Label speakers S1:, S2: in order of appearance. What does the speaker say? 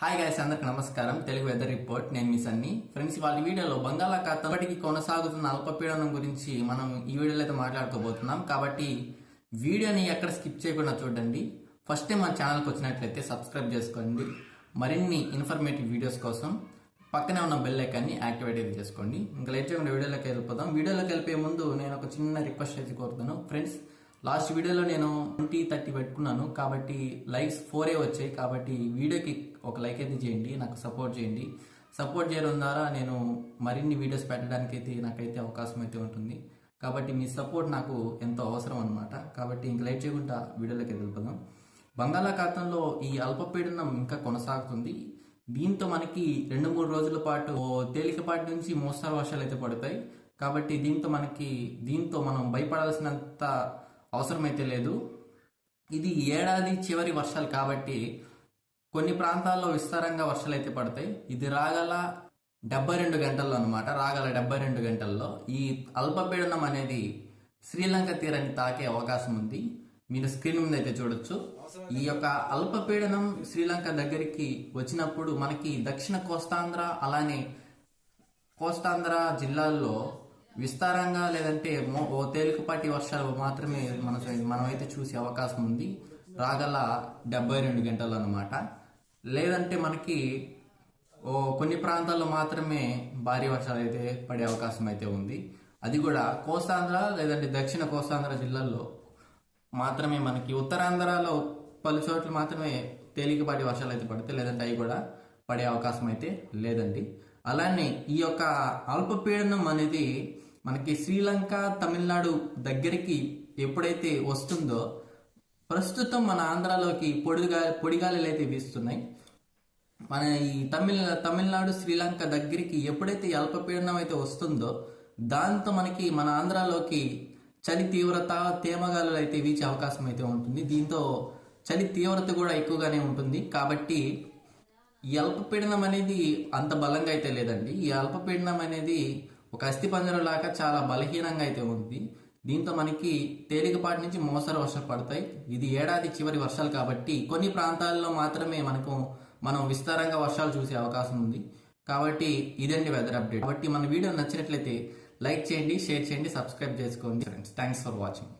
S1: Hi guys అందరికి నమస్కారం. Telugu weather report. నేను మీ సన్ని. ఫ్రెండ్స్ వాళ్ళ వీడియోలో బంగాళాఖాతం ఇప్పటికి కొనసాగుతున్న అల్పపీడనం గురించి మనం ఈ వీడియోలో అయితే మాట్లాడుకోబోతున్నాం. కాబట్టి వీడియోని ఎక్కడ స్కిప్ చేయకుండా చూడండి. ఫస్ట్ టైం మన ఛానల్కి వచ్చినట్లయితే సబ్స్క్రైబ్ చేసుకోండి. మరిన్ని ఇన్ఫర్మేటివ్ వీడియోస్ కోసం పక్కనే ఉన్న బెల్ ఐకాన్ని యాక్టివేట్ అయితే చేసుకోండి. ఇంకా లేట్ చేయకుండా వీడియోలోకి వెళ్ళిపోదాం. వీడియోలోకి వెళ్ళిపోయే ముందు నేను ఒక చిన్న రిక్వెస్ట్ అయితే కోరుతాను ఫ్రెండ్స్ లాస్ట్ వీడియోలో నేను ట్వంటీ థర్టీ పెట్టుకున్నాను. కాబట్టి లైక్స్ ఫోరే వచ్చాయి. కాబట్టి వీడియోకి ఒక లైక్ అయితే చేయండి. నాకు సపోర్ట్ చేయండి. సపోర్ట్ చేయడం ద్వారా నేను మరిన్ని వీడియోస్ పెట్టడానికి అయితే నాకైతే అవకాశం అయితే ఉంటుంది. కాబట్టి మీ సపోర్ట్ నాకు ఎంతో అవసరం అనమాట కాబట్టి ఇంక లైట్ చేయకుండా వీడియోలోకి వెళ్ళిపోదాం. బంగాళాఖాతంలో ఈ అల్పపీడనం ఇంకా కొనసాగుతుంది. దీంతో మనకి రెండు మూడు రోజుల పాటు తేలికపాటి నుంచి మోస్తరు వర్షాలు అయితే పడతాయి. కాబట్టి దీంతో మనకి దీంతో మనం భయపడాల్సినంత అవసరమైతే లేదు. ఇది ఏడాది చివరి వర్షాలు కాబట్టి కొన్ని ప్రాంతాల్లో విస్తారంగా వర్షాలు అయితే పడతాయి. ఇది రాగల డెబ్బై రెండు గంటల్లో అనమాట రాగల డెబ్బై రెండు గంటల్లో. ఈ అల్పపీడనం అనేది శ్రీలంక తీరాన్ని తాకే అవకాశం ఉంది. మీరు స్క్రీన్ మీద అయితే చూడొచ్చు. ఈ యొక్క అల్పపీడనం శ్రీలంక దగ్గరికి వచ్చినప్పుడు మనకి దక్షిణ కోస్తాంధ్ర అలానే కోస్తాంధ్ర జిల్లాల్లో విస్తారంగా లేదంటే ఓ తేలికపాటి వర్షాలు మాత్రమే మన మనమైతే చూసే అవకాశం ఉంది. రాగల డెబ్బై రెండు గంటలు అనమాట లేదంటే మనకి ఓ కొన్ని ప్రాంతాల్లో మాత్రమే భారీ వర్షాలు అయితే పడే అవకాశం అయితే ఉంది. అది కూడా కోస్తాంధ్ర లేదంటే దక్షిణ కోస్తాంధ్ర జిల్లాల్లో మాత్రమే మనకి ఉత్తరాంధ్రలో పలు చోట్ల మాత్రమే తేలికపాటి వర్షాలు అయితే పడితే లేదంటే అవి కూడా పడే అవకాశం అయితే లేదండి. అలానే ఈ యొక్క అల్పపీడనం అనేది మనకి శ్రీలంక తమిళనాడు దగ్గరికి ఎప్పుడైతే వస్తుందో ప్రస్తుతం మన ఆంధ్రాలోకి పొడిగా పొడిగాలులు అయితే వీస్తున్నాయి. మన ఈ తమిళ తమిళనాడు శ్రీలంక దగ్గరికి ఎప్పుడైతే ఈ అల్పపీడనం అయితే వస్తుందో దాంతో మనకి మన ఆంధ్రాలోకి చలి తీవ్రత తేమగాలు అయితే వీచే అవకాశం అయితే ఉంటుంది. దీంతో చలి తీవ్రత కూడా ఎక్కువగానే ఉంటుంది. కాబట్టి ఈ అల్పపీడనం అనేది అంత బలంగా అయితే లేదండి. ఈ అల్పపీడనం అనేది ఒక అస్థిపంజరం లాగా చాలా బలహీనంగా అయితే ఉంది. దీంతో మనకి తేలికపాటి నుంచి మోస్తరు వర్షాలు పడతాయి. ఇది ఏడాది చివరి వర్షాలు కాబట్టి కొన్ని ప్రాంతాల్లో మాత్రమే మనకు మనం విస్తారంగా వర్షాలు చూసే అవకాశం ఉంది. కాబట్టి ఇదండి వెదర్ అప్డేట్ కాబట్టి మన వీడియో నచ్చినట్లయితే లైక్ చేయండి షేర్ చేయండి సబ్స్క్రైబ్ చేసుకోండి ఫ్రెండ్స్ థ్యాంక్స్ ఫర్ వాచింగ్